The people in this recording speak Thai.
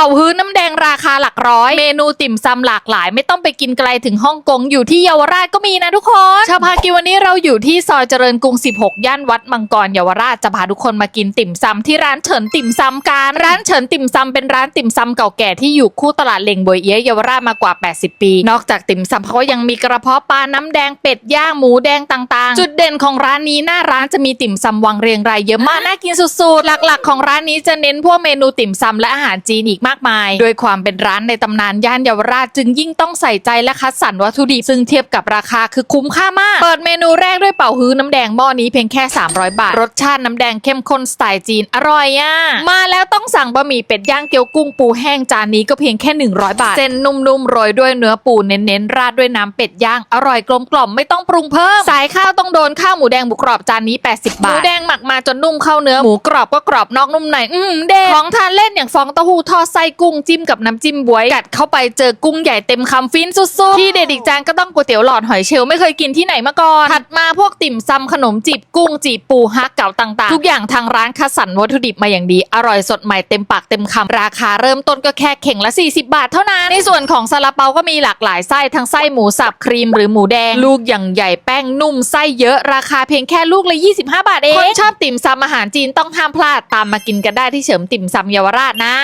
ป่าฮื้อน้ำแดงราคาหลักร้อย เมนูติ่มซำหลากหลาย ไม่ต้องไปกินไกลถึงฮ่องกงอยู่ที่เยาวราชก็มีนะทุกคนชาวพากินวันนี้เราอยู่ที่ซอยเจริญกรุง 16 ย่านวัดมังกรเยาวราชจะพาทุกคนมากินติ่มซำที่ร้านเฉินติ่มซำกันร้านเฉินติ่มซำเป็นร้านติ่มซำเก่าแก่ที่อยู่คู่ตลาดเหล่งบวยเอี้ยเยาวราชมากว่า 80 ปี นอกจากติ่มซำเขายังมีกระเพาะปลาน้ำแดงเป็ดย่างหมูแดงต่างๆ จุดเด่นของร้านนี้หน้าร้านจะมีติ่มซำวางเรียงรายเยอะมากน่ากินสุดๆหลัก ๆ ของร้านนี้จะเน้นพวกเมนูติ่มซำและอาหารจีนอีกมากมาย โดยความเป็นร้านในตำนานย่านเยาวราชจึงยิ่งต้องใส่ใจและคัดสรรวัตถุดิบซึ่งเทียบกับราคาคือคุ้มค่ามาก เปิดเมนูแรกด้วยเป่าฮื้อน้ำแดงหม้อนี้เพียงแค่ 300 บาท รสชาติน้ำแดงเข้มข้นสไตล์จีนอร่อยอะมาแล้วต้องสั่งบะหมี่เป็ดย่างเกี๊ยวกุ้งปูแห้งจานนี้ก็เพียงแค่ 100 บาท เส้นนุ่มๆโรยด้วยเนื้อปูเน้นๆราดด้วยน้ำเป็ดย่างอร่อยกลมกล่อมไม่ต้องปรุงเพิ่มสายข้าวต้องโดนข้าวหมูแดงหมูกรอบจานนี้ 80 บาทหมูแดงหมักมาจนนุ่มเข้าเนื้อหมูกรอบก็กรอบนอกนุ่มในอืมเด็ดของทานเล่นอย่างฟองเต้าหู้ทอดไส้กุ้งจิ้มกับน้ำจิ้มบวย กัดเข้าไปเจอกุ้งใหญ่เต็มคำฟินสุดๆ ที่เด็ดอีกจานก็ต้องก๋วยเตี๋ยวหลอดหอยเชลไม่เคยกินที่ไหนมาก่อน ถัดมาพวกติ่มซำขนมจีบกุ้งจีบปูฮักเก๋าต่างๆ ทุกอย่างทางร้านคัดสรรวัตถุดิบมาอย่างดี อร่อยสดใหม่เต็มปากเต็มคำราคาเริ่มต้นก็แค่เข่งละ 40 บาทเท่านั้น ในส่วนของซาลาเปาก็มีหลากหลายไส้ทั้งไส้หมูสับครีมหรือหมูแดง ลูกอย่างใหญ่แป้งนุ่มไส้เยอะราคาเพียงแค่ลูกละ 25 บาทเองคนชอบติ่มซำอาหารจีนต้องห้ามพลาดตามมากินกันได้ที่เฉิมติ่มซำเยาวราชนะ